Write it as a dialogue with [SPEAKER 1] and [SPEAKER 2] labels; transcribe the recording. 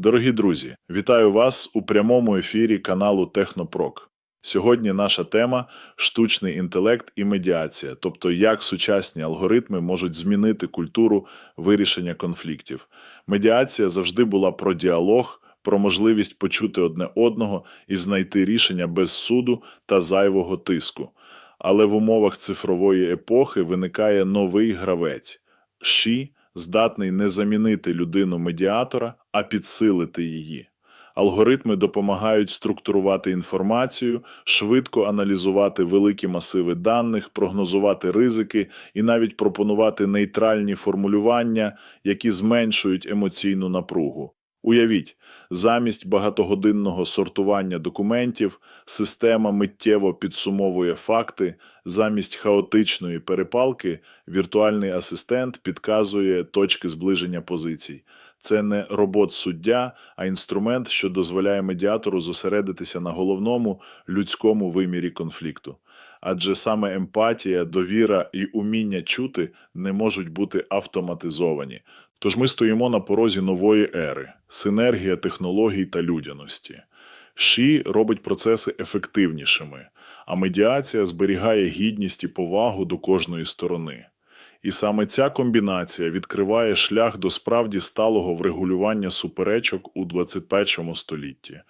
[SPEAKER 1] Дорогі друзі, вітаю вас у прямому ефірі каналу Технопрок. Сьогодні наша тема штучний інтелект і медіація, тобто як сучасні алгоритми можуть змінити культуру вирішення конфліктів. Медіація завжди була про діалог, про можливість почути одне одного і знайти рішення без суду та зайвого тиску. Але в умовах цифрової епохи виникає новий гравець. ШІ здатний не замінити людину медіатора, а підсилити її. Алгоритми допомагають структурувати інформацію, швидко аналізувати великі масиви даних, прогнозувати ризики і навіть пропонувати нейтральні формулювання, які зменшують емоційну напругу. Уявіть, замість багатогодинного сортування документів система миттєво підсумовує факти, замість хаотичної перепалки віртуальний асистент підказує точки зближення позицій. Це не робот-суддя, а інструмент, що дозволяє медіатору зосередитися на головному людському вимірі конфлікту. Адже саме емпатія, довіра і уміння чути не можуть бути автоматизовані. Тож ми стоїмо на порозі нової ери синергія технологій та людяності. ШІ робить процеси ефективнішими, а медіація зберігає гідність і повагу до кожної сторони. І саме ця комбінація відкриває шлях до справді сталого врегулювання суперечок у 21 столітті.